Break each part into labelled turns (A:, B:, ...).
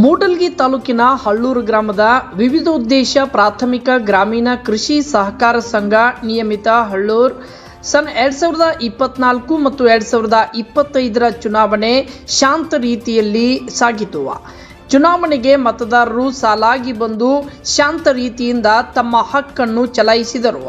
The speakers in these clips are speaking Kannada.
A: ಮೂಡಲ್ಗಿ ತಾಲೂಕಿನ ಹಳ್ಳೂರು ಗ್ರಾಮದ ವಿವಿಧ ಉದ್ದೇಶ ಪ್ರಾಥಮಿಕ ಗ್ರಾಮೀಣ ಕೃಷಿ ಸಹಕಾರ ಸಂಘ ನಿಯಮಿತ ಹಳ್ಳೂರು ಸನ್ ಎರಡ್ ಸಾವಿರದ ಇಪ್ಪತ್ನಾಲ್ಕು ಮತ್ತು ಎರಡ್ ಸಾವಿರದ ಇಪ್ಪತ್ತೈದರ ಚುನಾವಣೆ ಶಾಂತ ರೀತಿಯಲ್ಲಿ ಸಾಗಿತು. ಚುನಾವಣೆಗೆ ಮತದಾರರು ಸಾಲಾಗಿ ಬಂದು ಶಾಂತ ರೀತಿಯಿಂದ ತಮ್ಮ ಹಕ್ಕನ್ನು ಚಲಾಯಿಸಿದರು.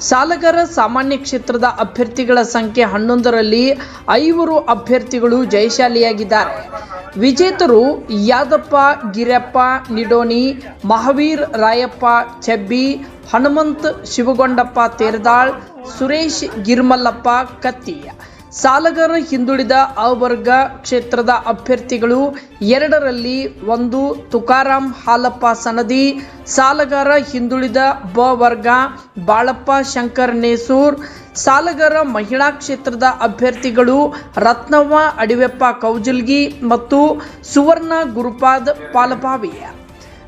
A: ಸಾಲಗಾರ ಸಾಮಾನ್ಯ ಕ್ಷೇತ್ರದ ಅಭ್ಯರ್ಥಿಗಳ ಸಂಖ್ಯೆ ಹನ್ನೊಂದರಲ್ಲಿ ಐವರು ಅಭ್ಯರ್ಥಿಗಳು ಜಯಶಾಲಿಯಾಗಿದ್ದಾರೆ. ವಿಜೇತರು ಯಾದಪ್ಪ ಗಿರಪ್ಪ ನಿಡೋನಿ ಮಹಾವೀರ್, ರಾಯಪ್ಪ, ಚೆಬ್ಬಿ, ಹನುಮಂತ್, ಶಿವಗೊಂಡಪ್ಪ, ತೇರದಾಳ್, ಸುರೇಶ್, ಗಿರ್ಮಲ್ಲಪ್ಪ ಕತ್ತಿ ಸಾಲಗಾರ ಹಿಂದುಳಿದ ಅವರ್ಗ ಕ್ಷೇತ್ರದ ಅಭ್ಯರ್ಥಿಗಳು ಎರಡರಲ್ಲಿ ಒಂದು ತುಕಾರಾಂ ಹಾಲಪ್ಪ ಸನದಿ, ಸಾಲಗಾರ ಹಿಂದುಳಿದ ಬ ವರ್ಗ ಬಾಳಪ್ಪ ಶಂಕರ್ ನೇಸೂರ್, ಸಾಲಗಾರ ಮಹಿಳಾ ಕ್ಷೇತ್ರದ ಅಭ್ಯರ್ಥಿಗಳು ರತ್ನವ್ವ ಅಡಿವೆಪ್ಪ ಕೌಜಲ್ಗಿ ಮತ್ತು ಸುವರ್ಣ ಗುರುಪಾದ್ ಪಾಲಪಾವಿ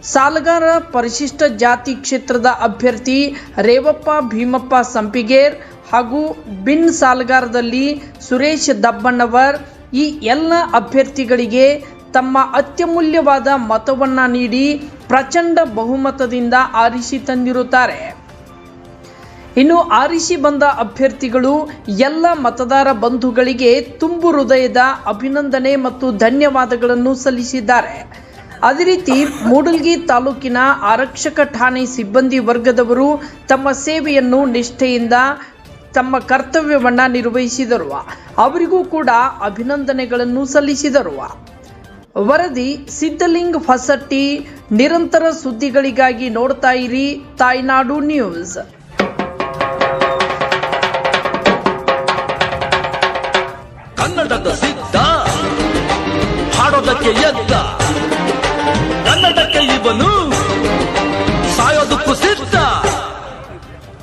A: ಸಾಲಗಾರ ಪರಿಶಿಷ್ಟ ಜಾತಿ ಕ್ಷೇತ್ರದ ಅಭ್ಯರ್ಥಿ ರೇವಪ್ಪ ಭೀಮಪ್ಪ ಸಂಪಿಗೇರ್ ಹಾಗೂ ಬಿನ್ ಸಾಲಗಾರದಲ್ಲಿ ಸುರೇಶ್ ದಬ್ಬಣ್ಣವರ್ ಈ ಎಲ್ಲ ಅಭ್ಯರ್ಥಿಗಳಿಗೆ ತಮ್ಮ ಅತ್ಯಮೂಲ್ಯವಾದ ಮತವನ್ನು ನೀಡಿ ಪ್ರಚಂಡ ಬಹುಮತದಿಂದ ಆರಿಸಿ ತಂದಿರುತ್ತಾರೆ. ಇನ್ನು ಆರಿಸಿ ಬಂದ ಅಭ್ಯರ್ಥಿಗಳು ಎಲ್ಲ ಮತದಾರ ಬಂಧುಗಳಿಗೆ ತುಂಬು ಹೃದಯದ ಅಭಿನಂದನೆ ಮತ್ತು ಧನ್ಯವಾದಗಳನ್ನು ಸಲ್ಲಿಸಿದ್ದಾರೆ. ಅದೇ ರೀತಿ ಮೂಡಲ್ಗಿ ತಾಲೂಕಿನ ಆರಕ್ಷಕ ಠಾಣೆ ಸಿಬ್ಬಂದಿ ವರ್ಗದವರು ತಮ್ಮ ಸೇವೆಯನ್ನು ನಿಷ್ಠೆಯಿಂದ ತಮ್ಮ ಕರ್ತವ್ಯವನ್ನು ನಿರ್ವಹಿಸಿದರು. ಅವರಿಗೂ ಕೂಡ ಅಭಿನಂದನೆಗಳನ್ನು ಸಲ್ಲಿಸಿದರು. ವರದಿ ಸಿದ್ಧಲಿಂಗ್ ಹೊಸಟ್ಟಿ ನಿರಂತರ ಸುದ್ದಿಗಳಿಗಾಗಿ ನೋಡ್ತಾ ಇರಿ ತಾಯ್ನಾಡು ನ್ಯೂಸ್.
B: ಕನ್ನಡದ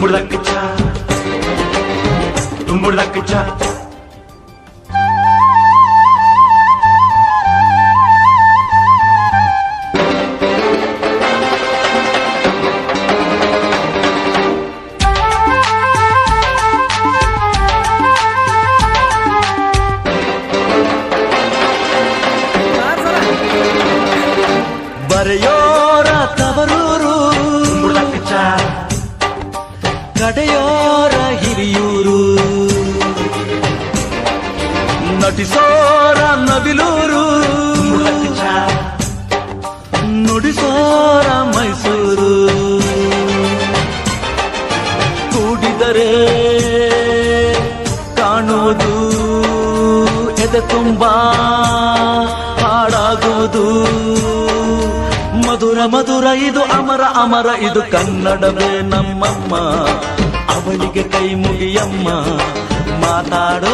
C: ಕುಂಬುಳದಕ್ಕೆ ಚಾ ಕುಂಬುಳದಕ್ಕೆ ಚಾ
B: ಬರೆಯೋರ ತವರೂರು
C: ಕುಂಬುಳದಕ್ಕೆ ಚಾ
B: ಕಡೆಯೋರ ಹಿರಿಯೂರು. ನಟಿಸೋರ ನವಿಲೂರು. ನುಡಿಸೋರ ಮೈಸೂರು. ಕೂಡಿದರೆ ಕಾಣುವುದು ಎದೆ ತುಂಬ ಮಧುರ ಮಧುರ ಇದು ಅಮರ ಅಮರ ಇದು ಕನ್ನಡವೇ ನಮ್ಮಮ್ಮ. ಅವಳಿಗೆ ಕೈ ಮುಗಿಯಮ್ಮ ಮಾತಾಡೋ